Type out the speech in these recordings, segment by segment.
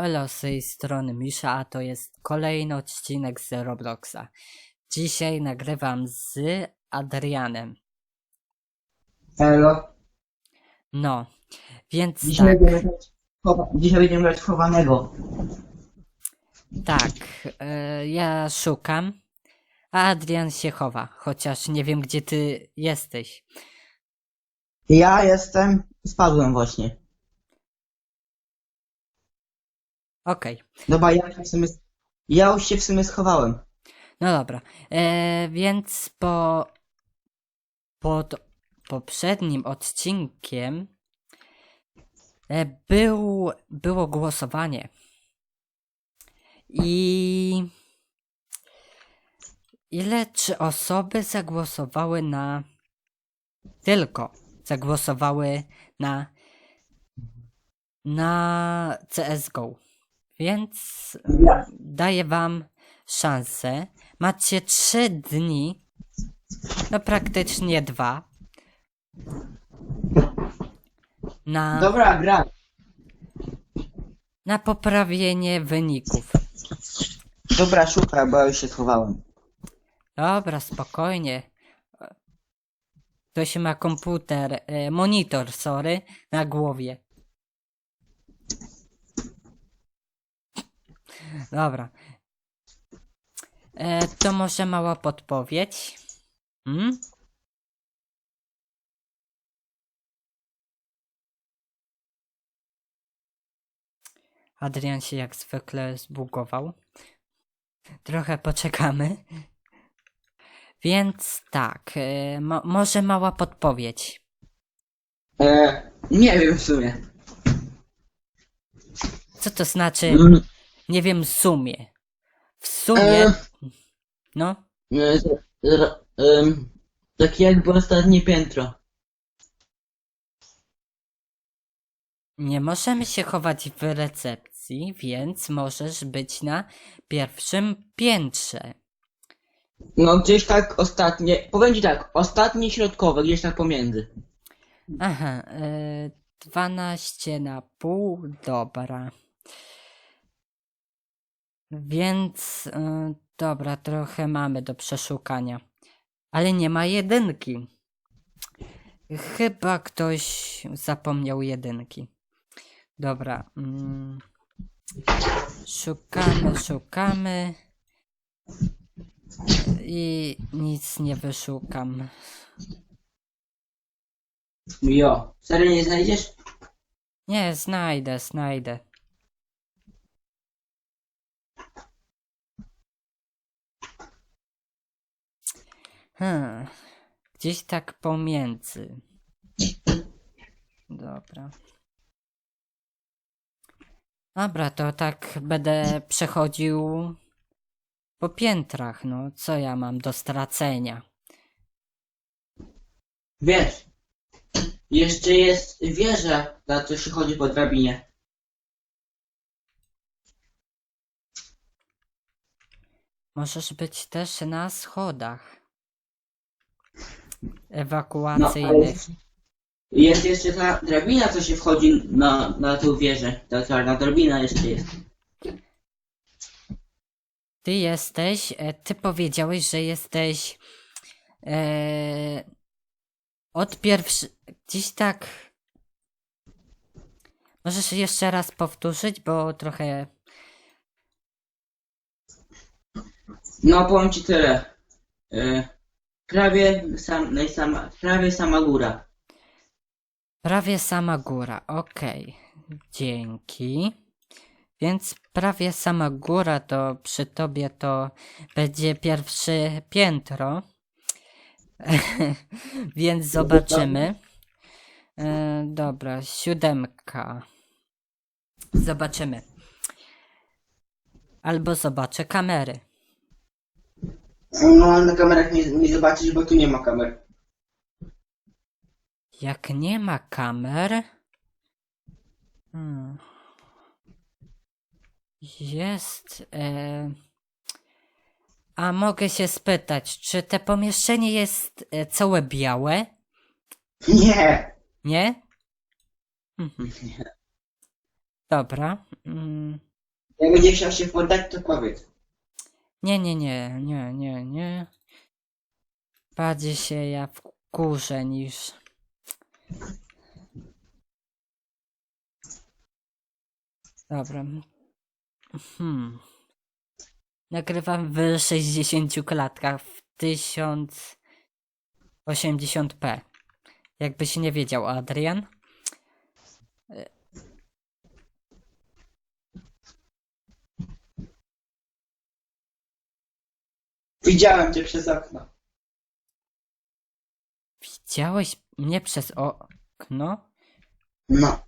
elo, z tej strony Misza, a to jest kolejny odcinek z Robloxa. Dzisiaj nagrywam z Adrianem. Elo. No, więc Dzisiaj, tak, będziemy grać chowa- Dzisiaj będziemy grać w chowanego. tak, e, ja szukam, a Adrian się chowa, chociaż nie wiem gdzie ty jesteś. Ja jestem... Spadłem właśnie. Okej, Dobra, ja się w sumie... Ja już się w sumie schowałem. no dobra, e, więc po pod poprzednim odcinkiem e, był, było głosowanie. I ile czy osoby zagłosowały na tylko zagłosowały na na CSGO. Więc daję wam szansę. Macie trzy dni, no praktycznie dwa, na, Dobra, gra. na poprawienie wyników. Dobra, szukaj, bo ja już się schowałem. Dobra, spokojnie. Ktoś ma komputer, e, monitor, sorry, na głowie. Dobra. E, to może mała podpowiedź. Hmm? Adrian się jak zwykle zbugował. Trochę poczekamy. Więc tak, e, mo- może mała podpowiedź. E, nie wiem w sumie. Co to znaczy? Mm, Nie wiem, w sumie. W sumie, e, no, e, z- em, takie jakby ostatnie piętro. nie możemy się chować w recepcji, więc możesz być na pierwszym piętrze. No gdzieś tak ostatnie... Powiem ci tak, ostatnie środkowe, gdzieś tak pomiędzy. Aha, e, 12 na pół, dobra. Więc, e, dobra, trochę mamy do przeszukania. Ale nie ma jedynki. Chyba ktoś zapomniał jedynki. Dobra. Mm, szukamy, szukamy. I nic nie wyszukam. Jo. Serio nie znajdziesz? Nie, znajdę, znajdę. Hmm. Gdzieś tak pomiędzy. Dobra. Dobra, to tak będę przechodził po piętrach, no. Co ja mam do stracenia? Wiesz, jeszcze jest wieża, za co się chodzi po drabinie. Możesz być też na schodach No, ewakuacyjnych. jest jeszcze ta drabina, co się wchodzi na, na tą wieżę. Ta czarna drabina jeszcze jest. Ty jesteś, e, ty powiedziałeś, że jesteś e, od pierwszy, gdzieś tak. Możesz jeszcze raz powtórzyć, bo trochę. No, powiem ci tyle. E, prawie, sam, najsama, prawie sama góra. Prawie sama góra, okej. Dzięki. Więc prawie sama góra to przy tobie to będzie pierwsze piętro. Więc zobaczymy. E, dobra, siódemka. Zobaczymy. Albo zobaczę kamery. No, na kamerach nie, nie zobaczysz, bo tu nie ma kamer. Jak nie ma kamer. Hmm. Jest. E... A mogę się spytać, czy te pomieszczenie jest e, całe białe? Nie! Nie? Mhm. Dobra. Mm. Jak będzie chciał się poddać, to powiedz. Nie, nie, nie, nie, nie, nie. Bardziej się ja wkurzę niż... Dobra. Hmm. Nagrywam w 60 klatkach w 1080p. Jakbyś nie wiedział, Adrian. Widziałem cię przez okno. Widziałeś mnie przez okno? No.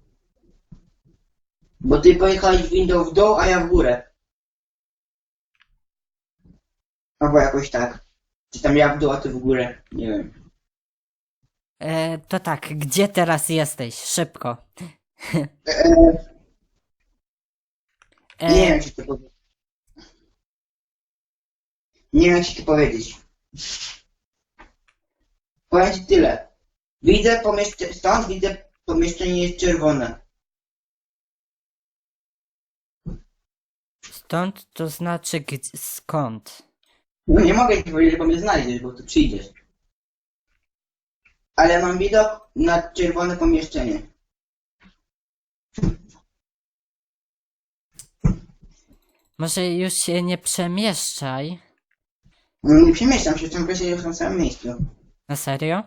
Bo ty pojechałeś windą w dół, a ja w górę. Albo jakoś tak. Czy tam ja w dół, a ty w górę. Nie wiem. E, to tak, gdzie teraz jesteś? Szybko. Eee, E, nie wiem, czy to powiedzieć. Nie wiem, ci to powiedzieć. Powiem ci tyle. Widzę pomieszczenie, stąd widzę pomieszczenie jest czerwone. Stąd to znaczy gdzie, skąd? No nie mogę ci powiedzieć, bo mnie znajdziesz, bo tu przyjdziesz. Ale mam widok na czerwone pomieszczenie. Może już się nie przemieszczaj. No nie przemieszczam się, ciągle się na samym miejscu. Na serio?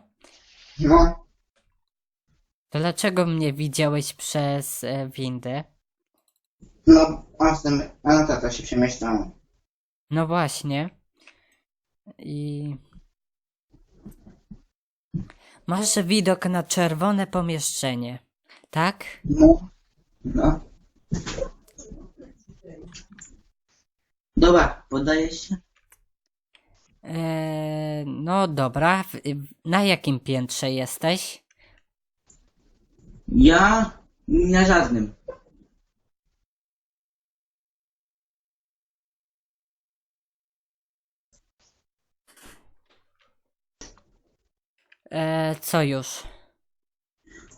No, To dlaczego mnie widziałeś przez e, windę? no, a, z tym, a no to się przemieszczam. No właśnie. I... Masz widok na czerwone pomieszczenie, tak? No, no. Dobra, podaję się. Eee, no dobra. W, na jakim piętrze jesteś? Ja na żadnym. Eee, co już?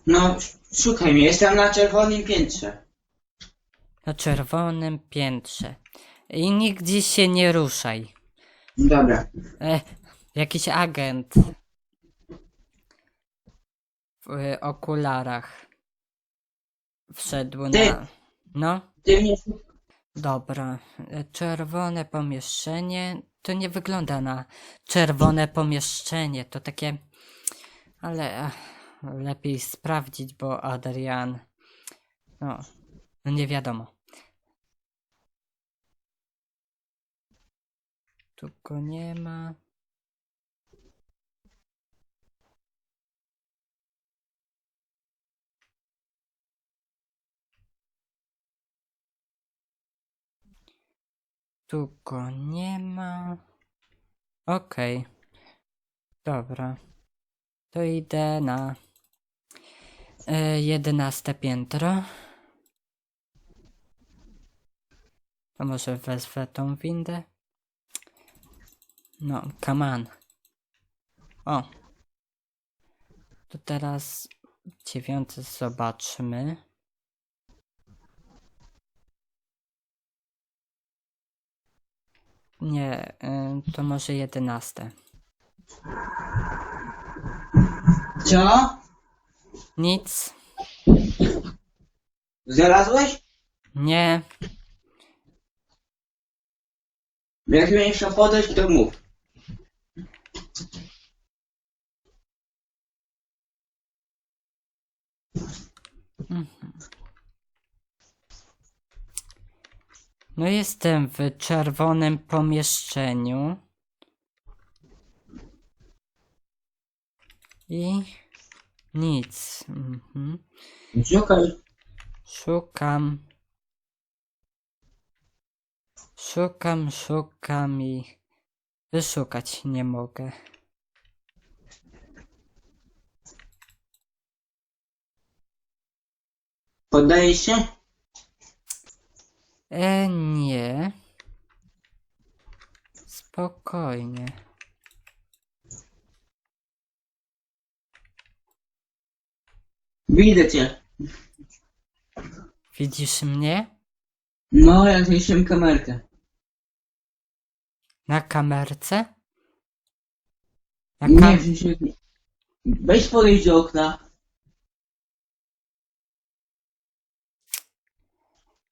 No, sz- szukaj mnie, jestem na czerwonym piętrze. Na czerwonym piętrze. I nigdzie się nie ruszaj. Dobra. E, jakiś agent w okularach wszedł Ty! na. No, Ty mnie dobra. E, Czerwone pomieszczenie. To nie wygląda na czerwone pomieszczenie. To takie. Ale ach, lepiej sprawdzić, bo Adrian. No, no nie wiadomo. Tu go nie ma. Tu go nie ma. Okej. Dobra. To idę na e, jedenaste piętro. To może wezwę tą windę. No, come on. O. To teraz dziewiąty zobaczmy. Nie, y, to może jedenaste. Co? Nic. Znalazłeś? Nie. Jak chciał podejść, to mów. No jestem w czerwonym pomieszczeniu. I nic. Mhm. Szukaj. Szukam. Szukam, szukam i wyszukać nie mogę. Poddaję się? E, nie. Spokojnie. Widzę cię. Widzisz mnie? No, ja zniszczyłem kamerkę. Na kamerce? Na Nie, kam-. Weź podejść do okna.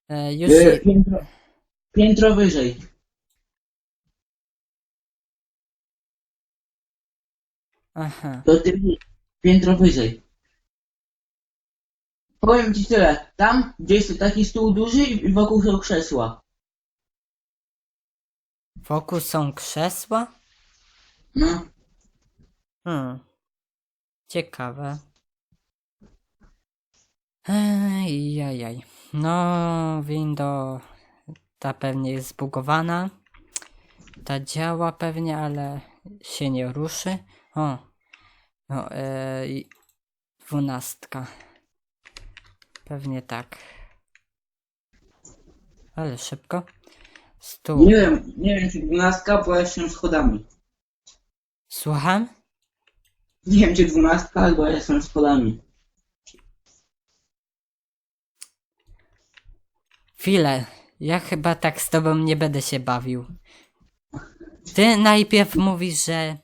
e, już E, piętro, piętro wyżej. Aha. To ty piętro wyżej. Powiem ci tyle. Tam, gdzie jest taki stół duży i wokół są krzesła. Wokół są krzesła? No. Hmm. Ciekawe. Ej, jajaj. No, window ta pewnie jest zbugowana. Ta działa pewnie, ale się nie ruszy. O, no, e, i dwunastka. Pewnie tak. Ale szybko. Stół. Nie wiem, nie wiem czy dwunastka, bo ja jestem schodami. Słucham? Nie wiem czy dwunastka, bo ja jestem schodami. Chwilę, ja chyba tak z tobą nie będę się bawił. Ty najpierw mówisz, że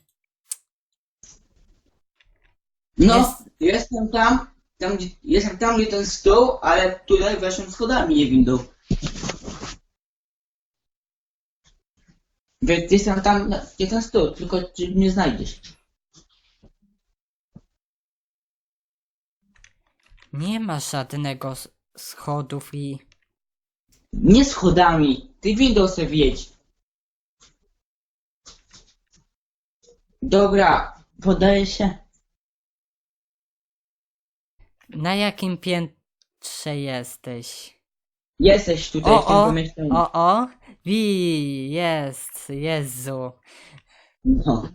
No, Jest- jestem tam, tam gdzie, jestem tam gdzie ten stół, ale tutaj weszłem schodami, nie windą. Więc jestem tam, na- gdzie ten stół, tylko czy mnie znajdziesz. nie ma żadnego s- schodów i... Nie schodami, ty windą sobie wjedź. Dobra, podaję się. Na jakim piętrze jesteś? Jesteś tutaj w O, tym o, pomieszczeniu. o, o, wi, jest, Jezu. No.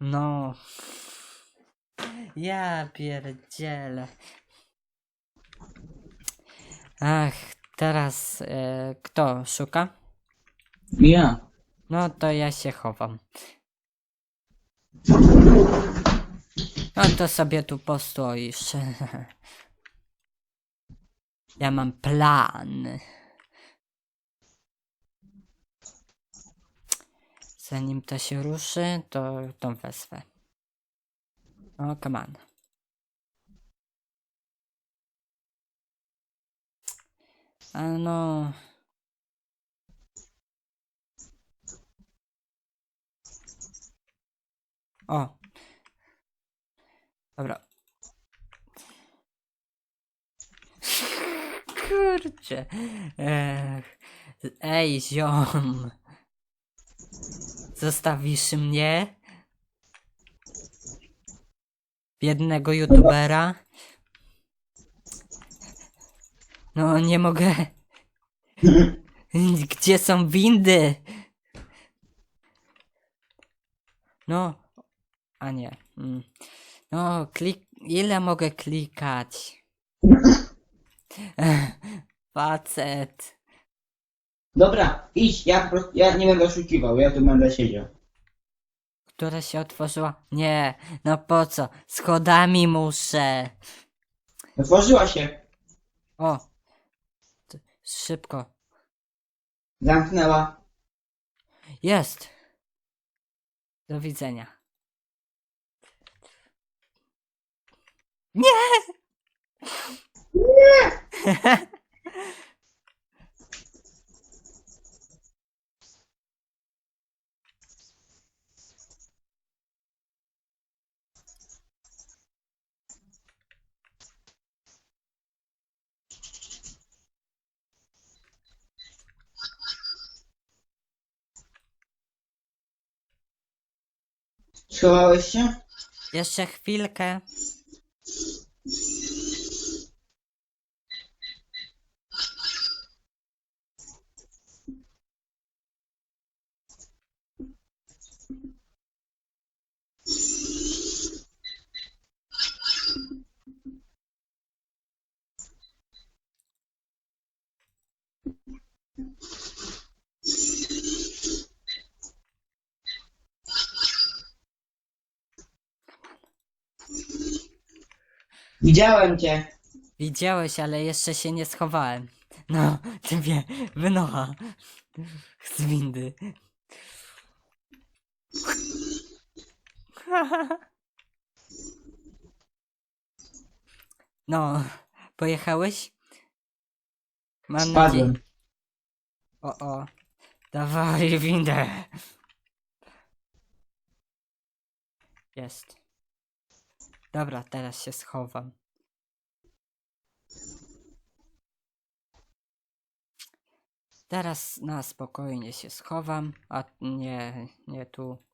No. Ja pierdzielę. Ach, teraz e, kto szuka? Ja. No to ja się chowam. No to sobie tu postoisz. Ja mam plan. Zanim to się ruszy, to tą wezwę. O, come on. A no... O. Dobra. Kurczę. Ech. Ej, ziom. Zostawisz mnie? Biednego youtubera? No, nie mogę. Gdzie są windy? No. A nie. Mm. No, klik. Ile mogę klikać? Facet. Dobra, idź, ja po prostu, ja nie będę oszukiwał, ja tu będę siedział. Która się otworzyła? Nie. No po co? Schodami muszę. Otworzyła się, O. T- Szybko. zamknęła. Jest. Do widzenia. Nie! Schowałeś się? Jeszcze chwilkę. Widziałem cię. Widziałeś, ale jeszcze się nie schowałem. No, ty wie, wynocha. Z windy. No, pojechałeś? Mam nadzieję. Spadłem. O, o. Dawaj windę. Jest. Dobra, teraz się schowam. Teraz na spokojnie się schowam, a nie, nie tu.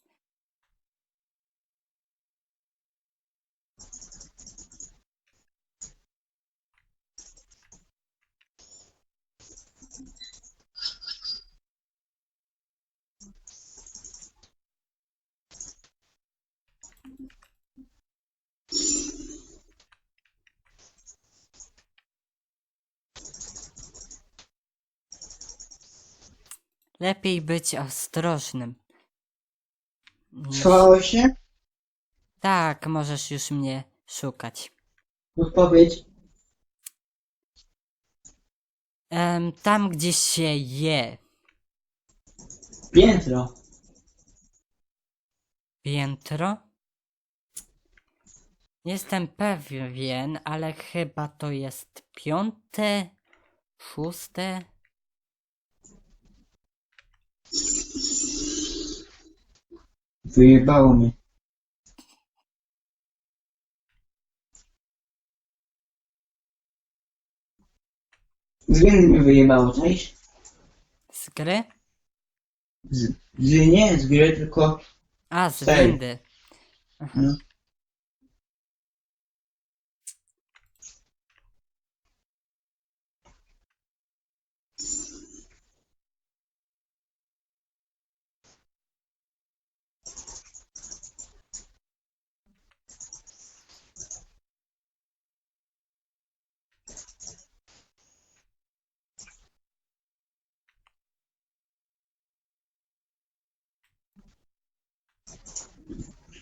Lepiej być ostrożnym. niż- Schowałeś się? Tak, możesz już mnie szukać. Odpowiedź. Em, tam, gdzie się je Piętro. piętro. Nie Jestem pewien, ale chyba to jest piąte, szóste. Wyjebało mnie. Z windy mnie wyjebało, cześć? Z gry? Z, z nie z gry, tylko... A, z Ej. windy. No.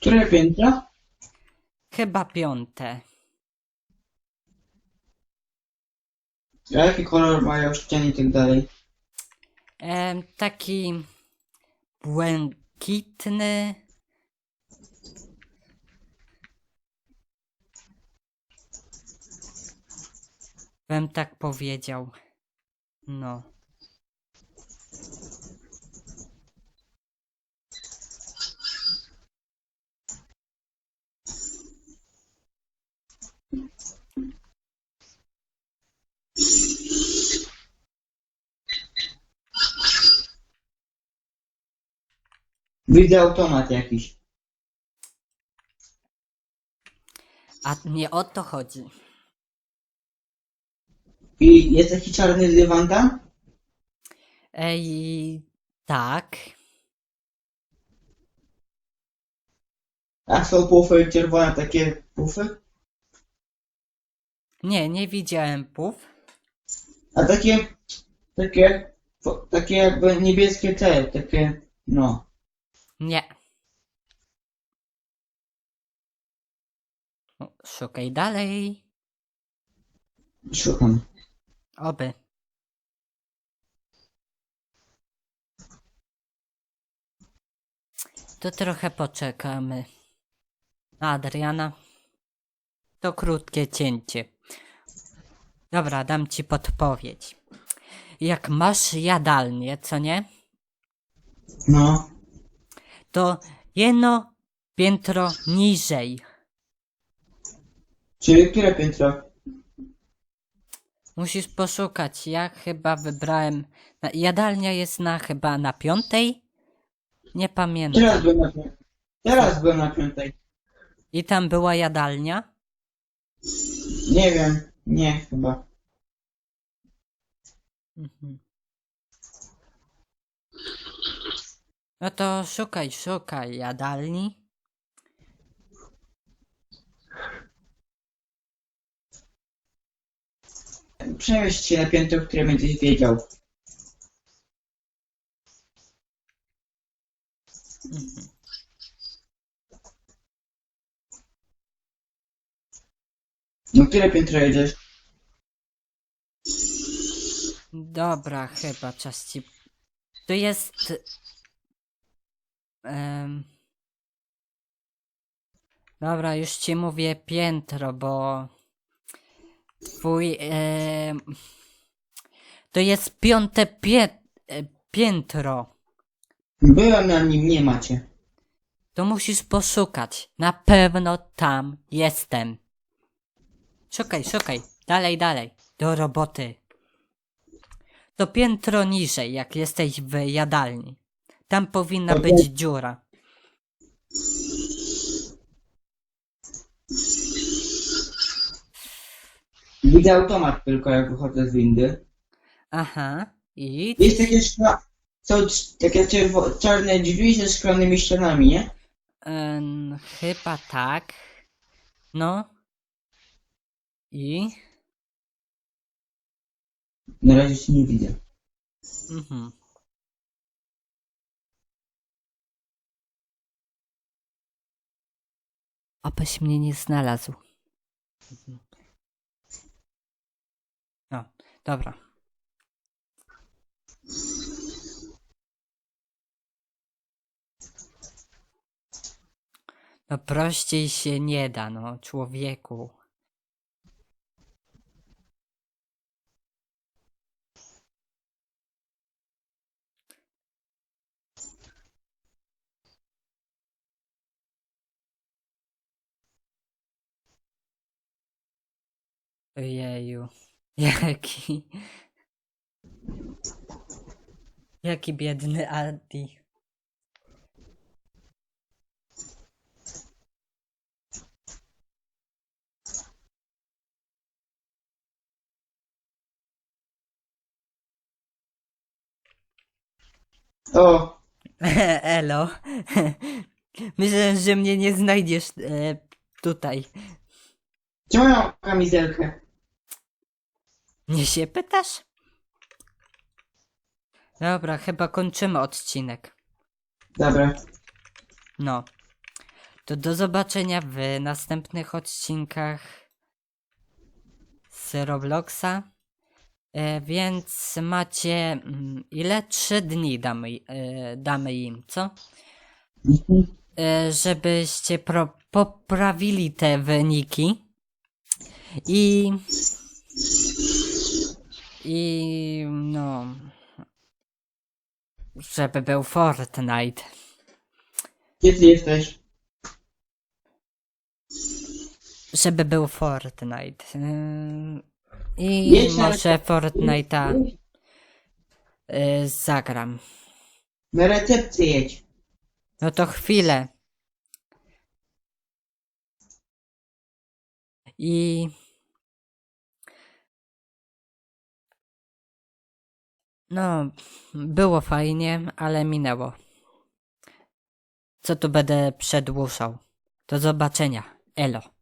Które piętro? Chyba piąte. A jaki kolor mają ściany i tak dalej? Em, taki błękitny. Bym tak powiedział. No. Widzę automat jakiś. A nie o to chodzi. I jest taki czarny dywan tam? Ej, tak. A są pufy czerwone, takie pufy? Nie, nie widziałem pów. A takie, takie, takie jakby niebieskie te, takie, no. Nie. Szukaj dalej. Szukam. Oby. To trochę poczekamy. Na Adriana. To krótkie cięcie. Dobra, dam ci podpowiedź. Jak masz jadalnię, co nie? No. To jedno piętro niżej. Czyli które piętro? Musisz poszukać. Ja chyba wybrałem. na- Jadalnia jest na chyba na piątej? Nie pamiętam. Teraz byłem na piątej. Teraz byłem na piątej. I tam była jadalnia? Nie wiem. Nie, chyba. Mhm. No to szukaj, szukaj jadalni. Przemieść się na piętro, które będziesz wiedział. Mhm. No które piętro jedziesz? Dobra, chyba czas ci. To jest. Em, Dobra, już ci mówię piętro, bo. Twój. em, To jest piąte pie... e, piętro. Byłem na nim, nie macie. To musisz poszukać. Na pewno tam jestem. Szukaj, szukaj. Dalej, dalej. Do roboty. To piętro niżej, jak jesteś w jadalni. Tam powinna być dziura. Widzę automat tylko, jak wychodzę z windy. Aha. I. Jest takie szkla... Są c- takie czerwo... czarne drzwi ze szklanymi ścianami, nie? Em, chyba tak. No. I. Na razie się nie widzę. Mhm. Obyś mnie nie znalazł. No, dobra. No prościej się nie da, no, człowieku. Ojeju. Jaki... Jaki biedny Adi. O, Elo. Myślę, że mnie nie znajdziesz e, tutaj. ja mam kamizelkę? Nie się pytasz? Dobra, chyba kończymy odcinek. Dobra. No. To do zobaczenia w następnych odcinkach z Robloxa. E, więc macie mm, ile? Trzy dni damy, e, damy im, co? Mhm. E, żebyście pro, poprawili te wyniki. I. I. No. Żeby był Fortnite. Gdzie ty jesteś? Żeby był Fortnite. Ym, I Jedź na może Fortnite'a y, zagram. Na recepcję jedź. No to chwilę. I. No, było fajnie, ale minęło. Co tu będę przedłużał? Do zobaczenia. Elo.